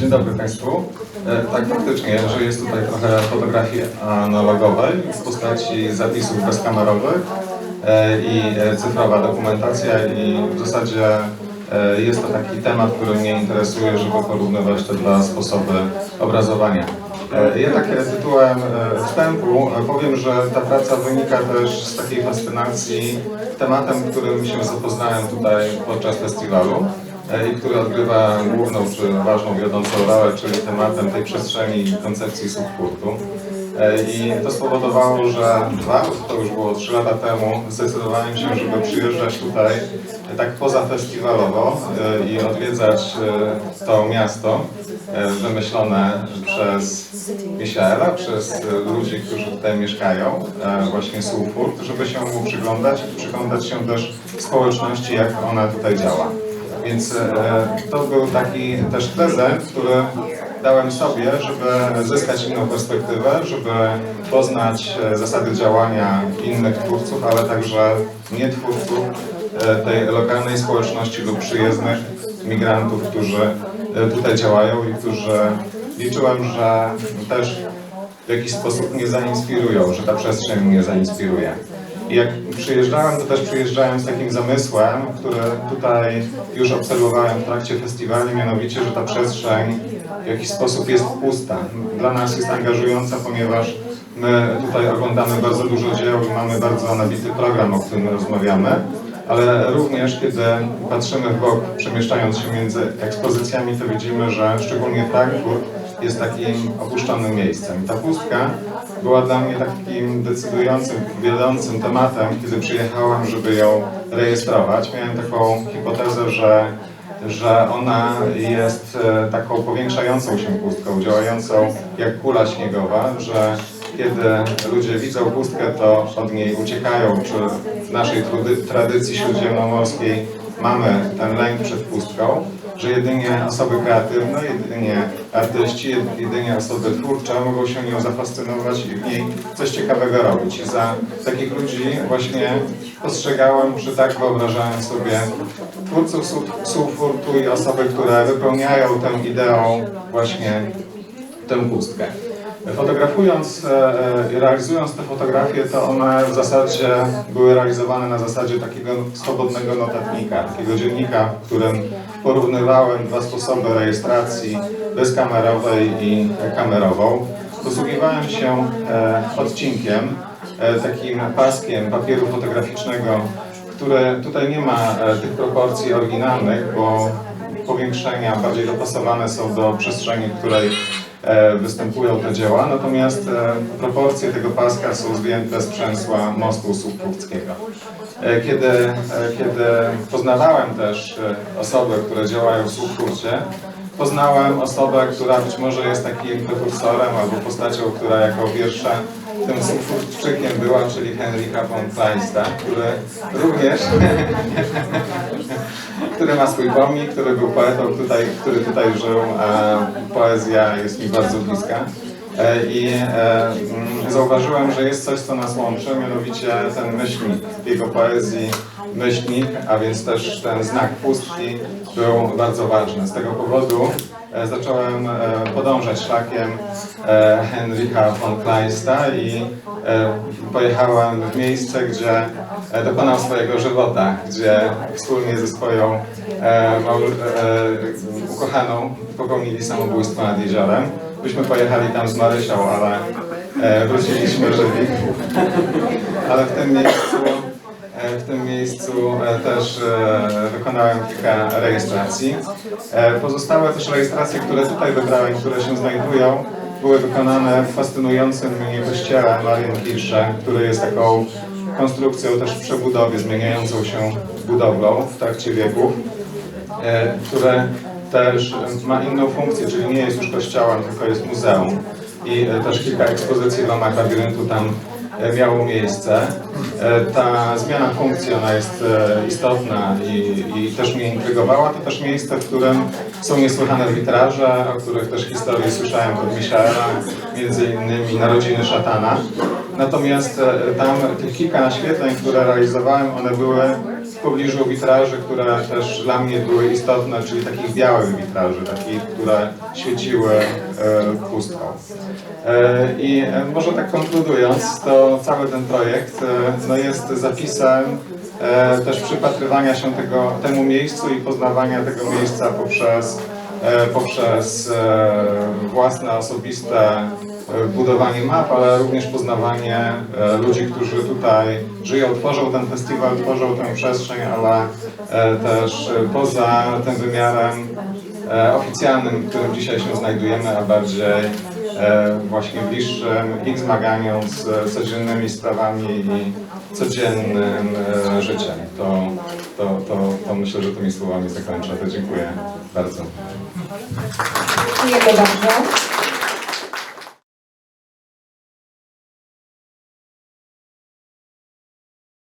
Dzień dobry Państwu. E, Tak faktycznie, że jest tutaj trochę fotografii analogowej w postaci zapisów bezkamerowych e, i e, cyfrowa dokumentacja i w zasadzie jest to taki temat, który mnie interesuje, żeby porównywać te dwa sposoby obrazowania. Ja tytułem wstępu powiem, że ta praca wynika też z takiej fascynacji tematem, którym się zapoznałem tutaj podczas festiwalu który odgrywa główną czy ważną, wiodącą rolę, czyli tematem tej przestrzeni i koncepcji subkultu. I to spowodowało, że dwa, bo to już było trzy lata temu, zdecydowałem się, żeby przyjeżdżać tutaj e, tak pozafestiwalowo e, i odwiedzać e, to miasto wymyślone przez Michaela, przez ludzi, którzy tutaj mieszkają, właśnie Sulfurt, żeby się mu przyglądać i przyglądać się też społeczności, jak ona tutaj działa. Więc e, to był taki też prezent, który dałem sobie, żeby zyskać inną perspektywę, żeby poznać e, zasady działania innych twórców, ale także nie twórców e, tej lokalnej społeczności lub przyjezdnych migrantów, którzy tutaj działają i którzy liczyłem, że też w jakiś sposób mnie zainspirują, że ta przestrzeń mnie zainspiruje. Jak przyjeżdżałem, to też przyjeżdżałem z takim zamysłem, który tutaj już obserwowałem w trakcie festiwali, mianowicie, że ta przestrzeń w jakiś sposób jest pusta. Dla nas jest angażująca, ponieważ my tutaj oglądamy bardzo dużo dzieł i mamy bardzo nabity program, o którym rozmawiamy, ale również kiedy patrzymy w bok, przemieszczając się między ekspozycjami, to widzimy, że szczególnie Frankfurt jest takim opuszczonym miejscem. Ta pustka była dla mnie takim decydującym, wiodącym tematem, kiedy przyjechałem, żeby ją rejestrować. Miałem taką hipotezę, że, że ona jest e, taką powiększającą się pustką, działającą jak kula śniegowa, że kiedy ludzie widzą pustkę, to od niej uciekają, czy w naszej tradycji śródziemnomorskiej mamy ten lęk przed pustką, że jedynie osoby kreatywne, jedynie artyści, jedynie osoby twórcze mogą się nią zafascynować i w niej coś ciekawego robić. I za takich ludzi właśnie postrzegałem, czy tak wyobrażałem sobie twórców su- Sulfurtu i osoby, które wypełniają tę ideą właśnie tę pustkę. Fotografując e, e, i realizując te fotografie, to one w zasadzie były realizowane na zasadzie takiego swobodnego notatnika, takiego dziennika, w którym porównywałem dwa sposoby rejestracji bezkamerowej i kamerową. Posługiwałem się e, odcinkiem, takim paskiem papieru fotograficznego, który tutaj nie ma tych proporcji oryginalnych, bo powiększenia bardziej dopasowane są do przestrzeni, w której występują te dzieła, natomiast e, proporcje tego paska są zdjęte z przęsła mostu Słupkowskiego. E, Kiedy, e, kiedy poznawałem też e, osoby, które działają w Słupkurcie, poznałem osobę, która być może jest takim prekursorem albo postacią, która jako pierwsza tym Słupkurczykiem była, czyli Henryka von Kleista, który również który ma swój pomnik, który był poetą, tutaj, który tutaj żył, a poezja jest mi bardzo bliska. E, I e, mm, zauważyłem, że jest coś, co nas łączy, mianowicie ten myślnik w jego poezji, myślnik, a więc też ten znak pustki był bardzo ważny. Z tego powodu e, zacząłem e, podążać szlakiem e, Henryka von Kleista i e, pojechałem w miejsce, gdzie e, dokonał swojego żywota, gdzie wspólnie ze swoją e, e, ukochaną popełnili samobójstwo nad jeziorem. Byśmy pojechali tam z Marysią, ale e, wróciliśmy żywi. Ale w tym miejscu, e, w tym miejscu e, też e, wykonałem kilka rejestracji. E, Pozostałe też rejestracje, które tutaj wybrałem, które się znajdują, były wykonane w fascynującym mnie kościele Marienkirche, który jest taką konstrukcją też w przebudowie, zmieniającą się budowlą w trakcie wieków, które też ma inną funkcję, czyli nie jest już kościołem, tylko jest muzeum. I też kilka ekspozycji w ramach labiryntu tam miało miejsce. E, Ta zmiana funkcji, ona jest e, istotna i, i też mnie intrygowała. To też miejsce, w którym są niesłychane witraże, o których też historię słyszałem od Michaela, między innymi Narodziny Szatana. Natomiast e, tam tych kilka naświetleń, które realizowałem, one były pobliżu witraży, które też dla mnie były istotne, czyli takich białych witraży, takich, które świeciły e, pustką. E, I e, może tak konkludując, to cały ten projekt no jest zapisem też przypatrywania się tego, temu miejscu i poznawania tego miejsca poprzez, poprzez własne, osobiste budowanie map, ale również poznawanie e, ludzi, którzy tutaj żyją, tworzą ten festiwal, tworzą tę przestrzeń, ale e, też e, poza tym wymiarem oficjalnym, w którym dzisiaj się znajdujemy, a bardziej właśnie bliższym ich zmaganiom z codziennymi sprawami i codziennym życiem. To, to, to, to myślę, że tymi słowami zakończę. To dziękuję bardzo. Dziękujemy bardzo.